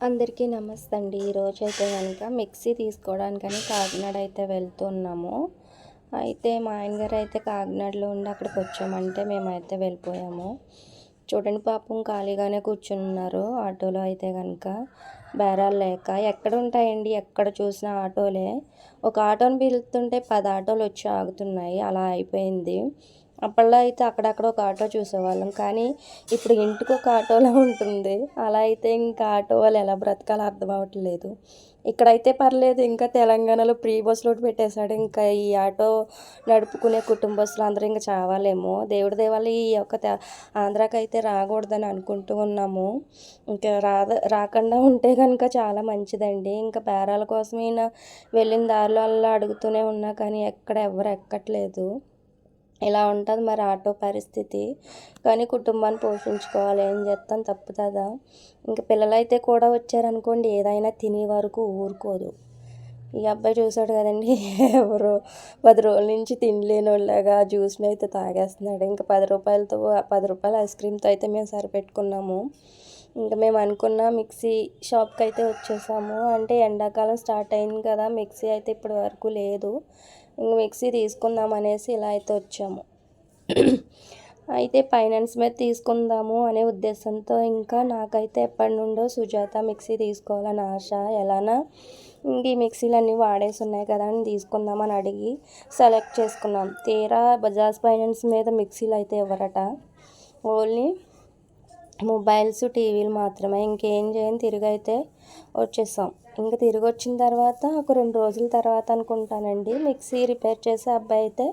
అందరికీ నమస్తే అండి ఈరోజు అయితే కనుక మిక్సీ తీసుకోవడానికని కాకినాడ అయితే వెళ్తున్నాము. అయితే మా ఆయన గారు అయితే కాకినాడలో ఉండి అక్కడికి వచ్చామంటే మేమైతే వెళ్ళిపోయాము. చూడండి పాపం ఖాళీగానే కూర్చుని ఉన్నారు ఆటోలో అయితే కనుక బేరాలు లేక ఎక్కడ ఉంటాయండి ఎక్కడ చూసినా ఆటోలే. ఒక ఆటోని పిలుతుంటే పది ఆటోలు వచ్చి ఆగుతున్నాయి. అలా అయిపోయింది. అప్పట్లో అయితే అక్కడక్కడ ఒక ఆటో చూసేవాళ్ళం. కానీ ఇప్పుడు ఇంటికి ఒక ఆటోలా ఉంటుంది. అలా అయితే ఇంకా ఆటో వాళ్ళు ఎలా బ్రతకాలో అర్థం అవ్వట్లేదు. ఇక్కడైతే పర్లేదు ఇంకా తెలంగాణలో ప్రీ బస్ ఒకటి పెట్టేశాడు. ఇంకా ఈ ఆటో నడుపుకునే కుటుంబస్తులు అందరూ ఇంకా చావాలేమో. దేవుడి దేవాలి ఈ యొక్క ఆంధ్రాకైతే రాకూడదని అనుకుంటూ ఉన్నాము. ఇంకా రాద రాకుండా ఉంటే కనుక చాలా మంచిదండి. ఇంకా బేరాల కోసమైనా వెళ్ళిన దారిలో అలా అడుగుతూనే ఉన్నా కానీ ఎక్కడ ఎవరు ఎక్కట్లేదు. ఇలా ఉంటుంది మరి ఆటో పరిస్థితి? కానీ కుటుంబాన్ని పోషించుకోవాలి ఏం చేస్తాం తప్పుతుందా ఇంకా పిల్లలైతే కూడా వచ్చారనుకోండి ఏదైనా తినే వరకు ఊరుకోదు. ఈ అబ్బాయి చూసాడు కదండి ఎవరు పది రోజుల నుంచి తినలేని వాళ్ళగా జ్యూస్ని అయితే తాగేస్తున్నాడు. ఇంకా పది రూపాయలతో పది రూపాయల ఐస్ క్రీమ్తో అయితే మేము సరిపెట్టుకున్నాము. ఇంకా మేము అనుకున్న మిక్సీ షాప్కి అయితే వచ్చేసాము. అంటే ఎండాకాలం స్టార్ట్ అయింది కదా మిక్సీ అయితే ఇప్పటి వరకు లేదు. ఇంక మిక్సీ తీసుకుందాం అనేసి ఇలా అయితే వచ్చాము. అయితే ఫైనాన్స్ మీద తీసుకుందాము అనే ఉద్దేశంతో ఇంకా నాకైతే ఎప్పటి నుండో సుజాత మిక్సీ తీసుకోవాలని ఆశ. ఎలానా? ఇంక ఈ మిక్సీలు అన్నీ వాడేసి ఉన్నాయి కదా అని తీసుకుందామని అడిగి సెలెక్ట్ చేసుకున్నాం. తీరా బజాజ్ ఫైనాన్స్ మీద మిక్సీలు అయితే ఇవ్వరట ఓన్లీ మొబైల్స్ టీవీలు మాత్రమే. ఇంకేం చేయని తిరిగి అయితే వచ్చేసాం. ఇంకా తిరిగి వచ్చిన తర్వాత ఒక రెండు రోజుల తర్వాత అనుకుంటానండి. మిక్సీ రిపేర్ చేసే అబ్బాయి అయితే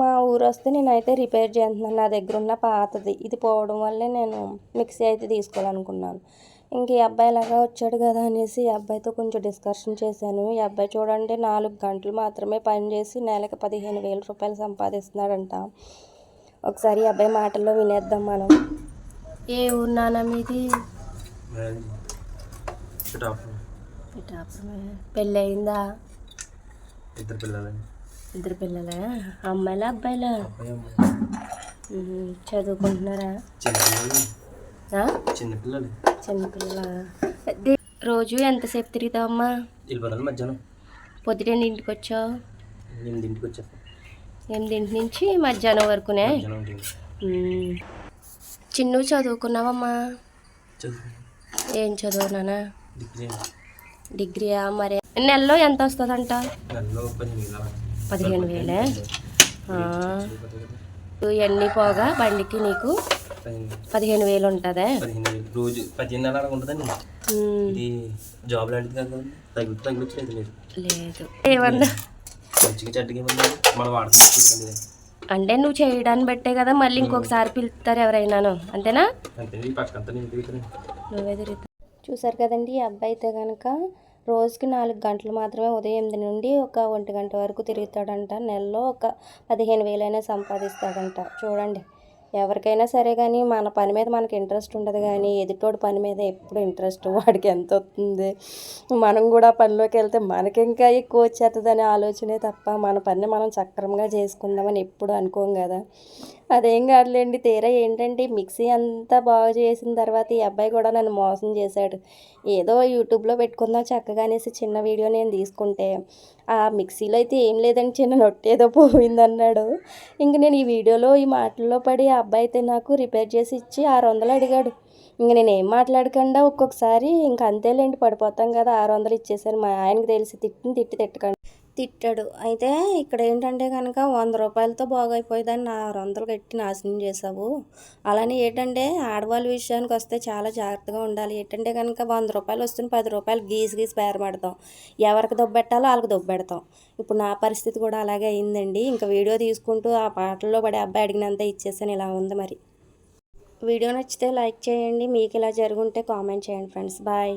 మా ఊరు వస్తే నేనైతే రిపేర్ చేస్తున్నాను. నా దగ్గర ఉన్న పాతది. ఇది పోవడం వల్లే నేను మిక్సీ అయితే తీసుకోవాలనుకున్నాను. ఇంక ఈ అబ్బాయి లాగా వచ్చాడు కదా అనేసి ఈ అబ్బాయితో కొంచెం డిస్కషన్ చేశాను. ఈ అబ్బాయి చూడండి నాలుగు గంటలు మాత్రమే పనిచేసి నెలకు పదిహేను వేల రూపాయలు సంపాదిస్తున్నాడంట. ఒకసారి ఈ అబ్బాయి మాటల్లో వినేద్దాం మనం. ఏ ఊరు నాన్న మీది? పెళ్ళి అయిందా ఇద్దరు పిల్లలండి ఇద్దరు పిల్లలా? అమ్మాయిలా అబ్బాయిలా? చదువుకుంటున్నారా? చిన్నపిల్లలు? చిన్నపిల్లలు. రోజు ఎంతసేపు తిరుగుతావమ్మా? వెళ్ళిపోతాను మధ్యాహ్నం. పొద్దున ఇంటికి వచ్చావు ఎనిమిదింటికి వచ్చేస్తాను ఎనిమిదింటి నుంచి మధ్యాహ్నం వరకునే. చిన్ను చదువుకున్నావమ్మా? చదువు ఏం చదువునానా డిగ్రీ. డిగ్రీయా మరి? నెలలో ఎంత వస్తుందంట? నెలలో పదిహేను వేల. ఇవన్నీ పోగా బండికి నీకు? పదిహేను. వేలు ఉంటుందే? రోజు పదిహేను నెలలు అలా ఉంటుందండి. ఉమ్. ఇది జాబ్ లాంటిది కాదు కదండి. తగ్గుతూ తగ్గుతలేదు లేదు లేదు. ఏమన్నా? మంచిగా చెడ్డగా ఏమన్నా మనం వాడుతుంది అంటే నువ్వు చేయడాన్ని బట్టే కదా మళ్ళీ ఇంకొకసారి పిలుస్తారు ఎవరైనాను. అంతేనా? నువ్వే తిరుగుతావు చూసారు కదండి ఈ అబ్బాయి అయితే కనుక రోజుకి నాలుగు గంటలు మాత్రమే ఉదయం ఎనిమిది నుండి ఒక ఒంటి గంట వరకు తిరుగుతాడంట. నెలలో ఒక పదిహేను వేలైనా సంపాదిస్తాడంట. చూడండి ఎవరికైనా సరే కానీ మన పని మీద మనకి ఇంట్రెస్ట్ ఉండదు కానీ ఎదుటోడి పని మీద ఎప్పుడు ఇంట్రెస్ట్ వాడికి ఎంత వస్తుంది? మనం కూడా పనిలోకి వెళ్తే మనకి ఇంకా ఎక్కువ వచ్చేస్తుందనే ఆలోచనే తప్ప మన పని మనం సక్రమంగా చేసుకుందామని ఎప్పుడు అనుకోం కదా. అదేం కాదులేండి. తీరా ఏంటంటే మిక్సీ అంతా బాగు చేసిన తర్వాత ఈ అబ్బాయి కూడా నన్ను మోసం చేశాడు. ఏదో యూట్యూబ్లో పెట్టుకుందాం చక్కగా అనేసి చిన్న వీడియో నేను తీసుకుంటే ఆ మిక్సీలో అయితే ఏం లేదండి చిన్న నొట్టి ఏదో పోయిందన్నాడు. ఇంక నేను ఈ వీడియోలో ఈ మాటల్లో పడి ఆ అబ్బాయి అయితే నాకు రిపేర్ చేసి ఇచ్చి ఆరు వందలు అడిగాడు. ఇంక నేను ఏం మాట్లాడకుండా ఒక్కొక్కసారి ఇంక అంతేలేండి పడిపోతాం కదా ఆరు వందలు ఇచ్చేసాను మా ఆయనకు తెలిసి తిట్టిని తిట్టి తిట్టకండి. తిట్టాడు. అయితే ఇక్కడ ఏంటంటే కనుక వంద రూపాయలతో బాగైపోయేదాన్ని ఆరు వందలు కట్టి నాశనం చేసావు అలానే ఏంటంటే ఆడవాళ్ళ విషయానికి వస్తే చాలా జాగ్రత్తగా ఉండాలి. ఏంటంటే కనుక వంద రూపాయలు వస్తుంది పది రూపాయలు గీసి గీసి బేరమాడతాం. ఎవరికి దొబ్బెట్టాలో వాళ్ళకి దొబ్బెడతాం. ఇప్పుడు నా పరిస్థితి కూడా అలాగే అయిందండి. ఇంకా వీడియో తీసుకుంటూ ఆ పాటల్లో పడే అబ్బాయి అడిగినంత ఇచ్చేసాను. ఇలా ఉంది మరి. వీడియో నచ్చితే లైక్ చేయండి. మీకు ఇలా జరుగుంటే కామెంట్ చేయండి ఫ్రెండ్స్. బాయ్.